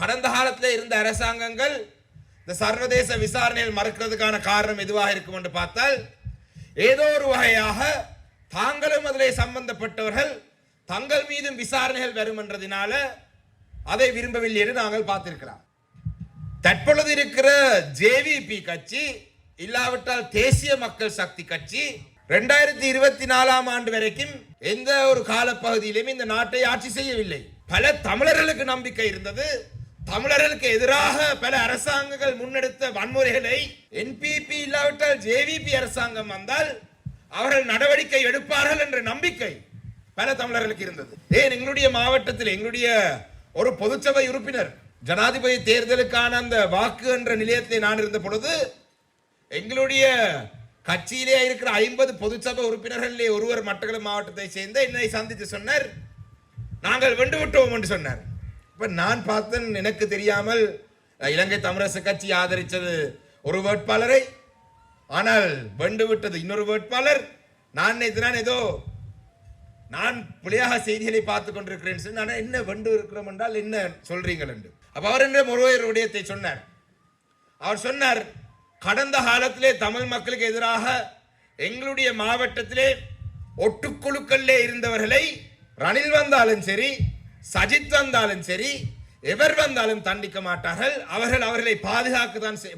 கடந்த காலத்தில் இருந்த அரசாங்கங்கள் இந்த சர்வதேச விசாரணையில் மறுக்கிறதுக்கான காரணம் எதுவாக இருக்கும் என்று பார்த்தால் ஏதோ ஒரு வகையாக தாங்களும் அதில் சம்பந்தப்பட்டவர்கள் தங்கள் மீதும் விசாரணைகள் வரும் என்றதினால அதை விரும்பவில்லை என்று நாங்கள் பார்த்திருக்கலாம் தற்பொழுது இருக்கிற ஜேவிபி கட்சி இல்லாவிட்டால் தேசிய மக்கள் சக்தி கட்சி ரெண்டாயிரத்தி இருபத்தி நாலாம் ஆண்டு வரைக்கும் எந்த ஒரு காலப்பகுதியிலும் இந்த நாட்டை ஆட்சி செய்யவில்லை. பல தமிழர்களுக்கு நம்பிக்கை இருந்தது. தமிழர்களுக்கு எதிராக பல அரசாங்கங்கள் முன்னெடுத்த வன்முறைகளை என்பிபி இல்லாவிட்டால் ஜேவிபி அரசாங்கம் வந்தால் அவர்கள் நடவடிக்கை எடுப்பார்கள் என்ற நம்பிக்கை பல தமிழர்களுக்கு இருந்தது. ஏன்? எங்களுடைய மாவட்டத்தில் எங்களுடைய ஒரு பொதுச்சபை உறுப்பினர் ஜனாதிபதி தேர்தலுக்கான அந்த வாக்கு என்ற நிலையத்தில் நான் இருந்த பொழுது எங்களுடைய கட்சியிலே இருக்கிற ஐம்பது பொதுச்சபை உறுப்பினர்களிலே ஒருவர் மட்டக்களப்பு மாவட்டத்தை சேர்ந்த என்னை சந்தித்து சொன்னார் நாங்கள் வென்று விட்டோம் என்று சொன்னார். இப்ப நான் பார்த்தேன் எனக்கு தெரியாமல் இலங்கை தமிழரசு கட்சி ஆதரித்தது ஒரு வேட்பாளரை. ஆனால் வெண்டு விட்டது இன்னொரு வேட்பாளர். நான் நேற்று ஏதோ நான் பிள்ளையாக செய்திகளை பார்த்து கொண்டிருக்கிறேன் சொல்லி நான் என்ன வெண்டு இருக்கிறோம் என்றால் என்ன சொல்றீங்கள் என்று. அப்ப அவர் என்ன ஒருவர் விடயத்தை சொன்னார். அவர் சொன்னார் கடந்த காலத்திலே தமிழ் மக்களுக்கு எதிராக எங்களுடைய மாவட்டத்திலே ஒட்டுக்குழுக்களிலே இருந்தவர்களை ரணில் வந்தாலும் சரி சஜித் வந்தாலும் சரி எவர் வந்தாலும் தண்டிக்க மாட்டார்கள். அவர்கள் அவர்களை பாதுகாக்க தான் செய்-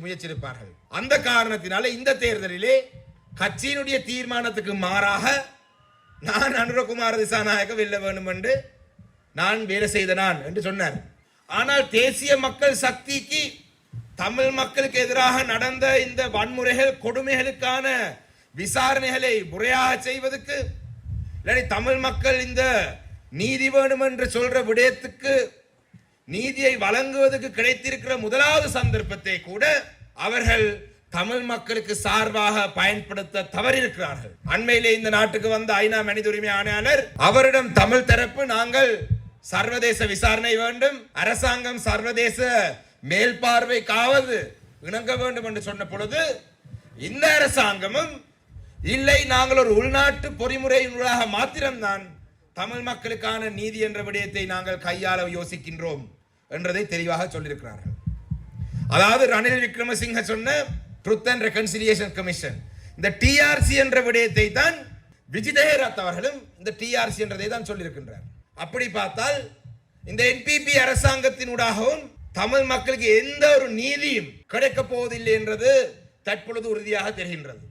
அந்த காரணத்தினால இந்த தேர்தலிலே கட்சியினுடைய தீர்மானத்துக்கு மாறாக நான் அனுரகுமார திசாநாயக்க வெல்ல வேண்டும் என்று நான் வேலை செய்த நான் என்று சொன்னார். ஆனால் தேசிய மக்கள் சக்திக்கு தமிழ் மக்களுக்கு எதிராக நடந்த இந்த வன்முறைகள் கொடுமைகளுக்கான விசாரணைகளை முறையாக செய்வதற்கு இல்லாட்டி தமிழ் மக்கள் இந்த நீதி வேணும் என்று சொல்ற விடயத்துக்கு நீதியை வழங்குவதற்கு கிடைத்திருக்கிற முதலாவது சந்தர்ப்பத்தை கூட அவர்கள் தமிழ் மக்களுக்கு சார்பாக பயன்படுத்த தவறியிருக்கிறார்கள். அண்மையிலே இந்த நாட்டுக்கு வந்த ஐநா மனித உரிமை ஆணையாளர் அவரிடம் தமிழ் தரப்பு நாங்கள் சர்வதேச விசாரணை வேண்டும் அரசாங்கம் சர்வதேச மேல்பார்வைக்காவது இணங்க வேண்டும் என்று சொன்ன பொழுது இந்த அரசாங்கமும் இல்லை நாங்கள் ஒரு உள்நாட்டு பொறிமுறையினூடாக மாத்திரம்தான் தமிழ் மக்களுக்கான நீதி என்ற விடயத்தை நாங்கள் கையாள யோசிக்கின்றோம் என்றதை தெளிவாக சொல்லியிருக்கிறார்கள். அதாவது ரணில் விக்ரமசிங்க சொன்ன ட்ருத் அண்ட் ரெகன்சிலியேஷன் கமிஷன் இந்த டிஆர்சி என்ற விடயத்தை தான் விஜிதேராத் அவர்களும் இந்த டிஆர்சி என்றதை தான் சொல்லியிருக்கின்றார். அப்படி பார்த்தால் இந்த என்பிபி அரசாங்கத்தினூடாகவும் தமிழ் மக்களுக்கு எந்த ஒரு நீதியும் கிடைக்கப் போவதில்லை என்றது தற்பொழுது உறுதியாக தெரிகின்றது.